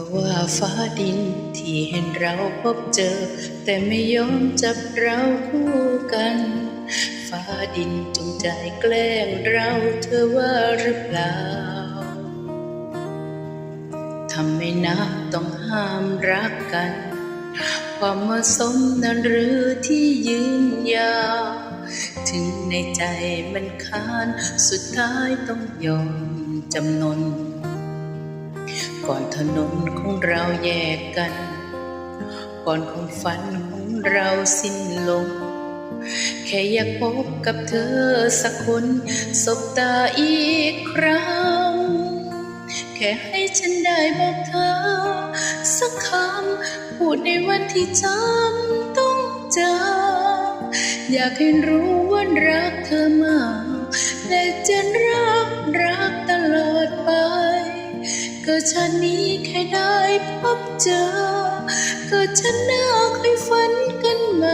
ก็ว่าฟ้าดินที่เห็นเราพบเจอ แต่ไม่ยอมจับเราคู่กัน ฟ้าดินจงใจแกล้งเราเธอว่าหรือเปล่าทำให้นักต้องห้ามรักกัน ความเหมาะสมนั้นหรือที่ยืนยาวถึงในใจมันค้านสุดท้ายต้องยอมจำนน ก่อนถนนของเราแยกกัน ก่อนความฝันของเราสิ้นลง แค่อยากพบกับเธอสักคนสบตาอีกครั้ง แค่ให้ฉันได้บอกเธอ สักคำพูดในวันที่จำต้องเจออยากให้รู้ว่ารักเธอมากและจะรักรักตลอด ไปก็ชาตินี้แค่ได้พบเจอ เกิดฉันน่าเคยฝันกันไหม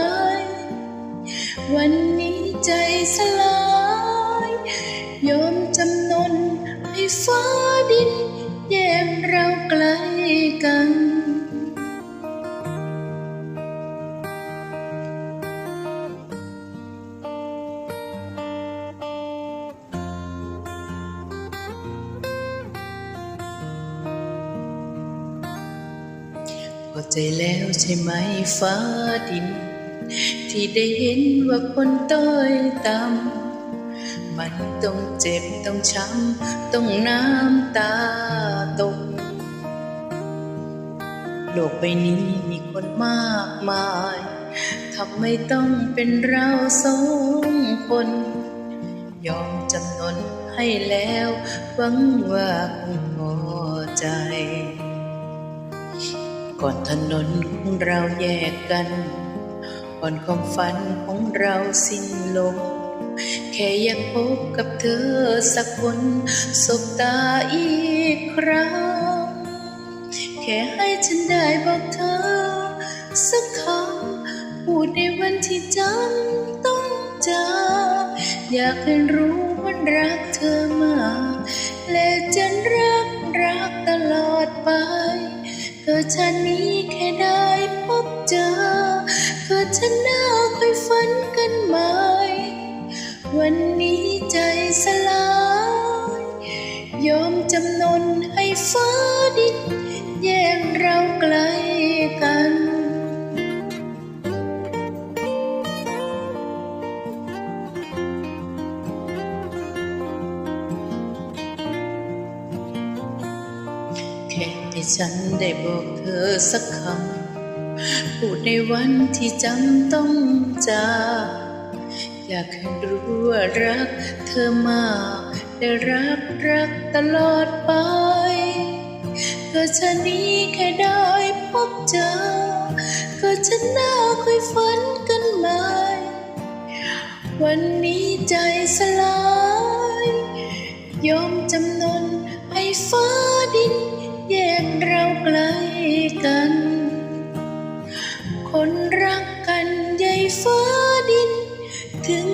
วันนี้ใจสลายยอมจำนนให้ฟ้าดินแยกเราไกลกัน ใจแล้วใช่ไหมฟ้าดิน ที่ได้เห็นว่าคนต้อยต่ำมันต้องเจ็บต้องช้ำต้องน้ำตาตก โลกใบนี้มีคนมากมายทำไมต้องเป็นเราสองคน ยอมจำนนให้แล้วหวังว่าคง ก่อนถนนของเราแยกกันก่อนความฝันของเราสิ้นลง แค่อยากพบกับเธอสักคนสบตาอีกครั้ง แค่ให้ฉันได้บอกเธอ สักคำพูดในวันที่จำต้องเจอ อยากให้รู้ว่ารักเธอมากและจะรักรักตลอดไป ก็ฉันนี้แค่ได้พบเจอก็ฉันน่าคอยฝันกันไหมวันนี้ใจสลาย ยอมจำนนให้ฟ้าดินแยกเราไกลกัน แค่ให้ฉันได้บอกเธอสักคำพูดในวันที่จำต้องจากอยากให้รู้ว่ารักเธอมากและรักรักตลอดไปก็ฉันนี้แค่ได้พบเจอก็ฉันน่าเคยฝันกันไหมวันนี้ใจสลาย ยอมจำนนให้ฟ้า คนรักกันใหญ่ฟ้าดิน ถึง